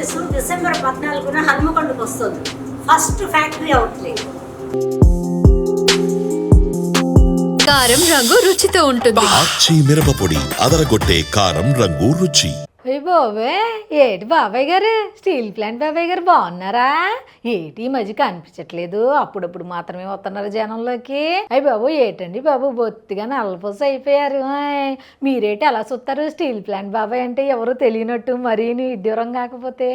Police December పద్నాలుగున హనుమకొండకు వస్తుంది. First factory outlet కారం రంగు రుచితో ఉంటుంది. ఆచి మిరపపొడి అదరగొట్టే కారం రంగు రుచి. అయ్య బాబే ఏటి బాబాయ్ గారు? స్టీల్ ప్లాంట్ బాబాయ్ గారు బాగున్నారా? ఏటి ఈ మధ్య కనిపించట్లేదు. అప్పుడప్పుడు మాత్రమే వస్తున్నారు జనంలోకి. అయ్య బాబు ఏటండి బాబు? బొత్తిగా నల్లపోస అయిపోయారు. ఆయ్, మీరేటి అలా చూస్తారు? స్టీల్ ప్లాంట్ బాబాయ్ అంటే ఎవరు తెలియనట్టు మరీ విడ్డూరం కాకపోతే.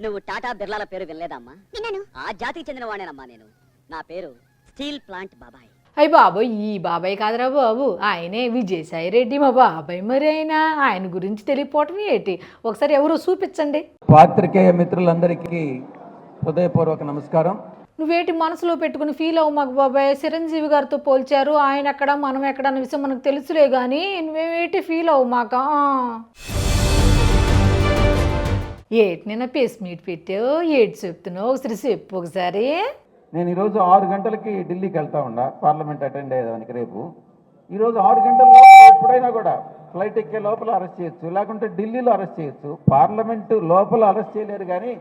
నువ్వు టాటా బిర్లాల పేరు వినలేదమ్మా. విన్నాను. ఆ జాతికి చెందిన వాడేనమ్మా నేను. నా పేరు స్టీల్ ప్లాంట్ బాబాయ్. అయ్య బాబు ఈ బాబాయ్ కాదురా బాబు. ఆయనే విజయసాయి రెడ్డి మా బాబాయ్ మరి ఆయన. ఆయన గురించి తెలియపోవటం ఏంటి? ఒకసారి ఎవరు చూపించండి. పాత్రికేయ మిత్రులందరికీ హృదయపూర్వక నమస్కారం. నువ్వేటి మనసులో పెట్టుకుని ఫీల్ అవ్వు మాకు బాబాయ్? చిరంజీవి గారితో పోల్చారు. ఆయన ఎక్కడ మనం ఎక్కడ అన్న విషయం మనకు తెలుసులే కానీ నువ్వేటి ఫీల్ అవ్వు మాక. ఏటి నిన్న పేస్ మీట్ పెట్టావు? ఏటి చెప్తున్నావు? ఒకసారి చెప్పు ఒకసారి. నేను ఈరోజు ఆరు గంటలకి ఢిల్లీకి వెళ్తా ఉండా. పార్లమెంట్ అటెండ్ అయ్యేదానికి రేపు. ఈరోజు ఆరు గంటల ఎప్పుడైనా కూడా ఫ్లైట్ ఎక్కే లోపల అరెస్ట్ చేయొచ్చు లేకుంటే ఢిల్లీలో అరెస్ట్ చేయొచ్చు. పార్లమెంటు లోపల అరెస్ట్ చేయలేరు కానీ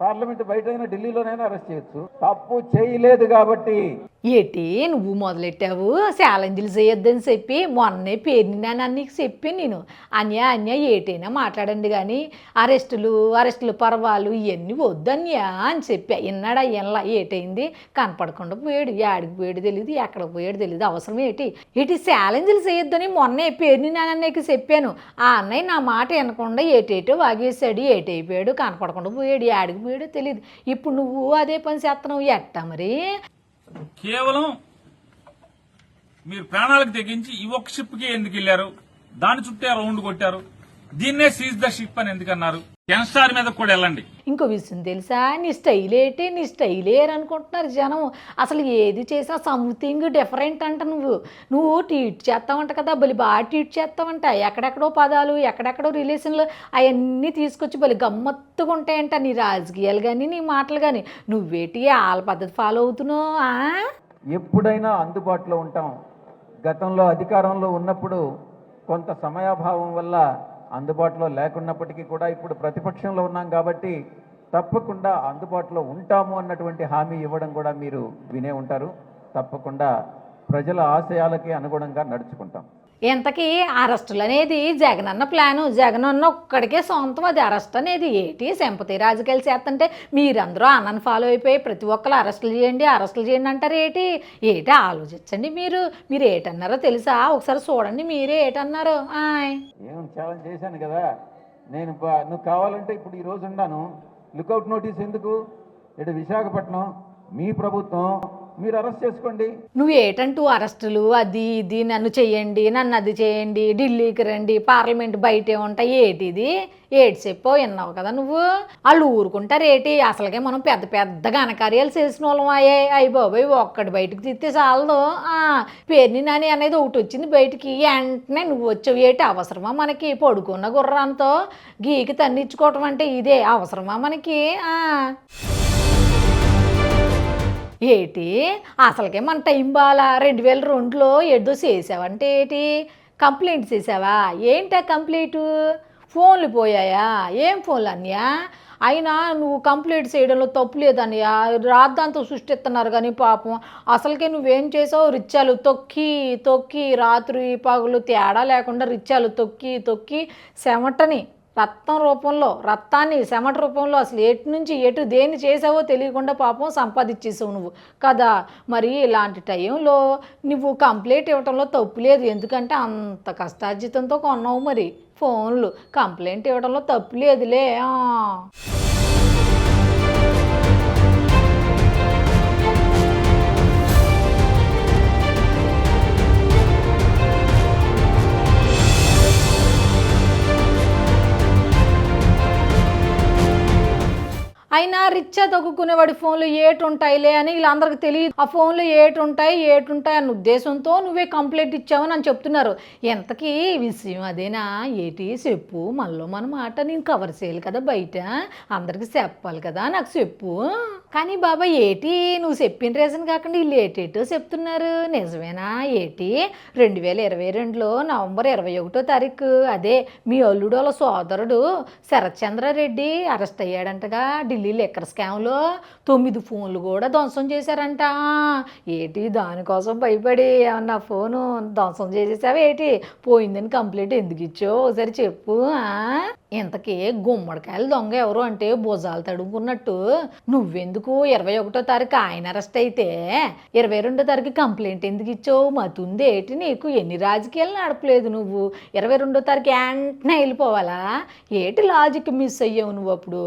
పార్లమెంట్ బయట ఢిల్లీలోనైనా అరెస్ట్ చేయొచ్చు. తప్పు చేయలేదు కాబట్టి. ఏటి నువ్వు మొదలెట్టావు? ఛాలెంజ్లు చేయొద్దని చెప్పి మొన్నే పేరుని నాన్న నీకు చెప్పి నేను. అన్య అన్య ఏటైనా మాట్లాడండి కానీ అరెస్టులు అరెస్టులు పర్వాలు ఇవన్నీ వద్దన్యా అని చెప్పా. ఇన్నాడా ఎన్లా ఏటైంది? కనపడకుండా పోయాడు. యాడికి పోయాడు తెలియదు ఎక్కడికి పోయాడు తెలియదు అవసరం ఏంటి? ఇటు ఛాలెంజ్లు చేయొద్దని మొన్నే పేరుని నాన్నకి చెప్పాను. ఆ అన్నయ్య నా మాట వినకుండా ఏటేటో వాగేశాడు ఏటైపోయాడు కనపడకుండా పోయాడు. యాడికి పోయాడో తెలియదు ఇప్పుడు నువ్వు అదే పని చేస్తున్నావు ఎట్టా మరి? కేవలం మీరు ప్రాణాలకు తెగించి ఈ ఒక్క షిప్కి ఎందుకు వెళ్ళారు? దాని చుట్టే రౌండ్ కొట్టారు. దీన్నే సీజ్ ద షిప్ అని ఎందుకన్నారు? కెన్స్టార్ మీద కూడా వెళ్ళండి. ఇంకో విషయం తెలుసా? నీ స్టైల్ ఏంటి? నీ స్టైల్ ఏరు అనుకుంటున్నారు జనం. అసలు ఏది చేసినా సంథింగ్ డిఫరెంట్ అంట నువ్వు. నువ్వు ట్వీట్ చేస్తావంట కదా బలి బాగా ట్వీట్ చేస్తావంట. ఎక్కడెక్కడో పదాలు ఎక్కడెక్కడో రిలేషన్లు అవన్నీ తీసుకొచ్చి బలి గమ్మత్తుగా ఉంటాయంట నీ రాజకీయాలు కానీ నీ మాటలు కానీ నువ్వేటి వాళ్ళ పద్ధతి ఫాలో అవుతున్నావు ఆ? ఎప్పుడైనా అందుబాటులో ఉంటాం. గతంలో అధికారంలో ఉన్నప్పుడు కొంత సమయాభావం వల్ల అందుబాటులో లేకున్నప్పటికీ కూడా ఇప్పుడు ప్రతిపక్షంలో ఉన్నాం కాబట్టి తప్పకుండా అందుబాటులో ఉంటాము అన్నటువంటి హామీ ఇవ్వడం కూడా మీరు వినే ఉంటారు. తప్పకుండా ప్రజల ఆశయాలకి అనుగుణంగా నడుచుకుంటాం. ఇంతకీ అరెస్టులు అనేది జగనన్న ప్లాను. జగనన్న ఒక్కడికే సొంతం అది అరెస్ట్ అనేది. ఏంటి సింపతి రాజకీయాలు చేస్తుంటే మీరందరూ అన్నను ఫాలో అయిపోయి ప్రతి ఒక్కరు అరెస్టులు చేయండి అరెస్టులు చేయండి అంటారు ఏంటి? ఏంటి ఆలోచించండి మీరు? మీరు ఏటన్నారో తెలుసా? ఒకసారి చూడండి మీరే ఏటన్నారు. ఆయ్. ఛాలెంజ్ చేశాను కదా? నేను బా- నువ్వు కావాలంటే ఇప్పుడు ఈ రోజు ఉన్నాను లుకౌట్ నోటీస్ ఎందుకు? ఇటు విశాఖపట్నం మీ ప్రభుత్వం మీరు అరెస్ట్ చేసుకోండి. నువ్వు ఏటంటూ అరెస్టులు అది ఇది నన్ను చేయండి నన్ను అది చేయండి ఢిల్లీకి రండి పార్లమెంట్ బయటే ఉంటాయి ఏటిది? ఏటి చెప్పో విన్నావు కదా నువ్వు? వాళ్ళు ఊరుకుంటారు ఏటి? అసలుకే మనం పెద్ద పెద్ద ఘనకార్యాలు చేసిన వాళ్ళం అయ్యే అయ్యి బాబాయ్ ఒక్కటి బయటకు తిత్తే చాలదు. పేర్ని పేరుని నాని అనేది ఒకటి వచ్చింది బయటికి. వెంటనే నువ్వు వచ్చావు ఏటి? అవసరమా మనకి? పడుకున్న గుర్రాంతో గీకి తన్నిచ్చుకోవటం అంటే ఇదే అవసరమా మనకి? ఆ. ఏటి? అసలుకే మన టైం బాలా. రెండు వేల రెండులో ఏదో చేసావంటే ఏటి? కంప్లైంట్ చేసావా? ఏంటా కంప్లైంట్? ఫోన్లు పోయాయా? ఏం ఫోన్లు అన్నయ్యా? అయినా నువ్వు కంప్లైంట్ చేయడంలో తప్పు లేదన్నయ్య. రాద్దాంతో సృష్టిస్తున్నారు కానీ పాపం. అసలుకే నువ్వేం చేసావు? రిచ్చాలు తొక్కి తొక్కి రాత్రి పగులు తేడా లేకుండా రిచ్చాలు తొక్కి తొక్కి చెమటని రక్తం రూపంలో రక్తాన్ని శమట రూపంలో అసలు ఎటు నుంచి ఎటు దేన్ని చేసావో తెలియకుండా పాపం సంపాదించేసావు నువ్వు. కదా? మరి ఇలాంటి టైంలో నువ్వు కంప్లైంట్ ఇవ్వడంలో తప్పు లేదు. ఎందుకంటే అంత కష్టార్జితంతో కొన్నావు మరి ఫోన్లు. కంప్లైంట్ ఇవ్వడంలో తప్పు లేదులే. ఆ. అయినా రిచ్చా ఫోన్లు ఫోన్లో ఉంటాయిలే అని వీళ్ళందరికీ తెలియదు. ఆ ఫోన్లు ఏటుంటాయి ఉంటాయి అన్న ఉద్దేశంతో నువ్వే కంప్లైంట్ ఇచ్చావని అని చెప్తున్నారు. ఎంతకీ విషయం అదేనా? ఏటి చెప్పు మనలో మన మాట నేను కవర్ చేయాలి కదా బయట. అందరికి చెప్పాలి కదా నాకు చెప్పు. కానీ బాబా ఏటి నువ్వు చెప్పిన రీజన్ కాకుండా వీళ్ళు ఏటేటో చెప్తున్నారు. నిజమేనా? ఏటి? రెండు వేల ఇరవై రెండులో నవంబర్ ఇరవై ఒకటో తారీఖు. అదే మీ అల్లుడు వాళ్ళ సోదరుడు శరత్చంద్రారెడ్డి అరెస్ట్ అయ్యాడంటగా ఢిల్లీలో లెక్కర్ స్కామ్లో తొమ్మిది ఫోన్లు కూడా ధ్వంసం చేశారంట. ఏటి దానికోసం భయపడి ఏమన్నా ఫోను ధ్వంసం చేసేసావా ఏటి? పోయిందని కంప్లైంట్ ఎందుకు ఇచ్చావు? ఒకసారి చెప్పు ఆ? ఇంతకీ గుమ్మడికాయలు దొంగ ఎవరు అంటే భుజాలు తడుముకున్నట్టు. నువ్వెందుకు ఇరవై ఒకటో తారీఖు ఆయన అరెస్ట్ అయితే ఇరవై రెండో తారీఖు కంప్లైంట్ ఎందుకు ఇచ్చావు? మతుంది ఏటి నీకు? ఎన్ని రాజకీయాలు నడపలేదు నువ్వు. ఇరవై రెండో తారీఖు వెంటనే వెళ్ళిపోవాలా ఏటి లాజిక్ మిస్ అయ్యావు నువ్వు అప్పుడు?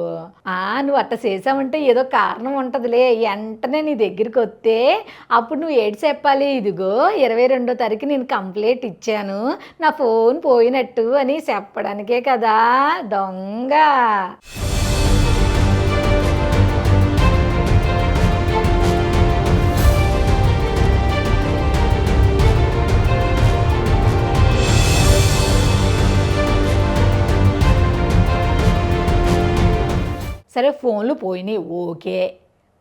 ఆ నువ్వు అట్ట చేసావంటే ఏదో కారణం ఉంటుందిలే. వెంటనే నీ దగ్గరికి వస్తే అప్పుడు నువ్వు ఏడు చెప్పాలి. ఇదిగో ఇరవై రెండో తారీఖు నేను కంప్లైంట్ ఇచ్చాను. నా ఫోన్ పోయినట్టు అని చెప్పడానికే కదా. దొంగ. సరే ఫోన్లు పోయినాయి ఓకే.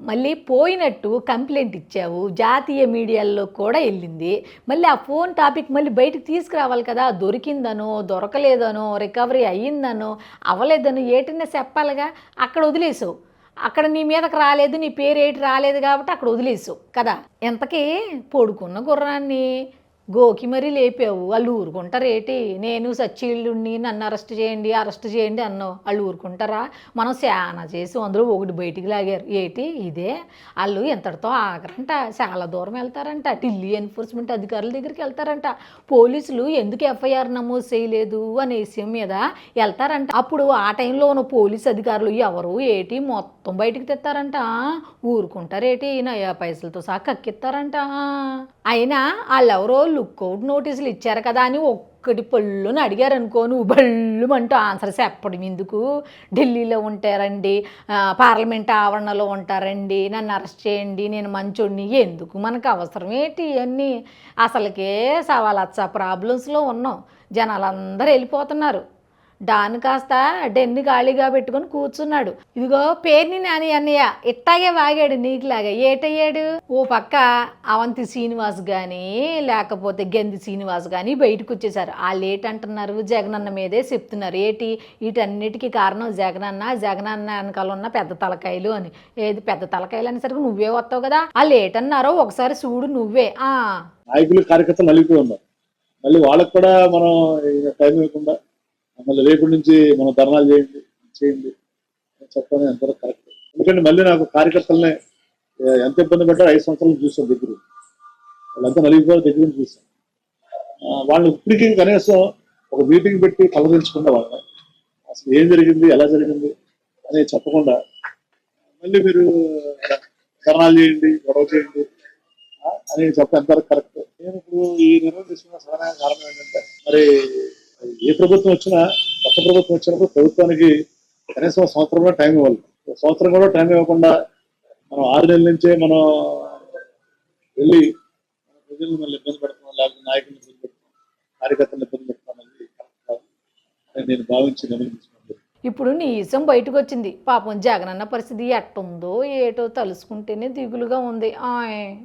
మళ్ళీ పోయినట్టు కంప్లైంట్ ఇచ్చావు జాతీయ మీడియాల్లో కూడా వెళ్ళింది. మళ్ళీ ఆ ఫోన్ టాపిక్ మళ్ళీ బయటకు తీసుకురావాలి కదా దొరికిందనో దొరకలేదనో రికవరీ అయ్యిందనో అవ్వలేదనో ఏటన్నా చెప్పాలిగా? అక్కడ వదిలేసావు. అక్కడ నీ మీదకి రాలేదు నీ పేరు ఏటి రాలేదు కాబట్టి అక్కడ వదిలేసావు కదా. ఎంతకీ పొడుకున్న గుర్రాన్ని. గోకి మరీ లేపావు వాళ్ళు ఊరుకుంటారేటి నేను సచ్చీళ్ళుండి నన్ను అరెస్ట్ చేయండి అరెస్ట్ చేయండి అన్నావు. వాళ్ళు ఊరుకుంటారా? మనం చాలా చేసి అందరూ ఒకటి బయటికి లాగారు. ఏటి? ఇదే. వాళ్ళు ఇంతటితో ఆగరంట. చాలా దూరం వెళ్తారంట. ఢిల్లీ ఎన్ఫోర్స్మెంట్ అధికారుల దగ్గరికి వెళ్తారంట. పోలీసులు ఎందుకు ఎఫ్ఐఆర్ నమోదు చేయలేదు అనే విషయం మీద వెళ్తారంట. అప్పుడు ఆ టైంలో ఉన్న పోలీస్ అధికారులు ఎవరు ఏటి? మొత్తం బయటికి తెస్తారంట ఊరుకుంటారేటి నయా పైసలతో సహా కక్కిస్తారంట అయినా వాళ్ళెవరో లుక్అవుట్ నోటీసులు ఇచ్చారు కదా అని ఒక్కటి పళ్ళుని అడిగారు అనుకో నువ్వు బళ్ళు అంటూ ఆన్సర్స్ చెప్పడం ఎందుకు ఢిల్లీలో ఉంటారండి పార్లమెంట్ ఆవరణలో ఉంటారండి నన్ను అరెస్ట్ చేయండి నేను మంచోడిని. ఎందుకు? మనకు అవసరం ఏంటి ఇవన్నీ అసలుకే సవాలచ్చ ప్రాబ్లమ్స్లో ఉన్నాం. జనాలందరూ వెళ్ళిపోతున్నారు. డాన్ కాస్త డెన్ని ఖాళీగా పెట్టుకొని కూర్చున్నాడు. ఇదిగో పేర్ని నాని అన్నయ్య ఇట్టాగే వాగాడు నీకులాగా. ఏటయ్యాడు? ఓ పక్క అవంతి శ్రీనివాస్ కానీ లేకపోతే గంది శ్రీనివాస్ కానీ బయటకు వచ్చేసారు వాళ్ళు ఏటంటున్నారు జగనన్న మీదే చెప్తున్నారు. ఏటి? వీటన్నిటికీ కారణం జగనన్న జగనన్న వెనకాల ఉన్న పెద్ద తలకాయలు అని. ఏది పెద్ద తలకాయలు అనేసరికి నువ్వే వస్తావు కదా? వాళ్ళు ఏటన్నారో ఒకసారి చూడు నువ్వే. ఆ. నాయకులు కార్యకర్తలు నలిగిపోయి ఉన్నారు. మళ్ళీ వాళ్ళకి కూడా మనం టైం ఇవ్వకుండా మళ్ళీ రేపటి నుంచి మనం ధర్నాలు చేయండి చేయండి అని చెప్పడం ఎంతవరకు కరెక్ట్. ఎందుకంటే మళ్ళీ నాకు కార్యకర్తలనే ఎంత ఇబ్బంది పెట్టారో ఐదు సంవత్సరాలు చూసాం దగ్గర. వాళ్ళంతా నలిగిపోయి దగ్గర నుంచి చూసాం వాళ్ళు ఇప్పటికీ కనీసం ఒక మీటింగ్ పెట్టి కలరించకుండా వాళ్ళని అసలు ఏం జరిగింది ఎలా జరిగింది అని చెప్పకుండా మళ్ళీ మీరు ధర్నాలు చేయండి గొడవ చేయండి అని చెప్ప ఎంతవరకు కరెక్ట్. నేను ఇప్పుడు ఈ నిర్ణయం తీసుకున్న సరైన కారణం ఏంటంటే మరి ఏ ప్రభుత్వం వచ్చినా కొత్త ప్రభుత్వం వచ్చినప్పుడు ప్రభుత్వానికి కనీసం సంవత్సరంలో టైం ఇవ్వాలి. సంవత్సరం కూడా టైం ఇవ్వకుండా మనం ఆరు నెలల నుంచే మనం వెళ్ళి ప్రజలను మళ్ళీ ఇబ్బంది పెడుతున్నాం లేకపోతే నాయకులను ఇబ్బంది పెడుతున్నాం కార్యకర్తలను ఇబ్బంది పెడుతున్నాం అనేది కరెక్ట్ కాదు అని నేను భావించి గమనించుకున్నాను ఇప్పుడు నీసం బయటకు వచ్చింది. పాపం జగనన్న పరిస్థితి ఎట్టుందో ఏటో తలుసుకుంటేనే దిగులుగా ఉంది. ఆయ్.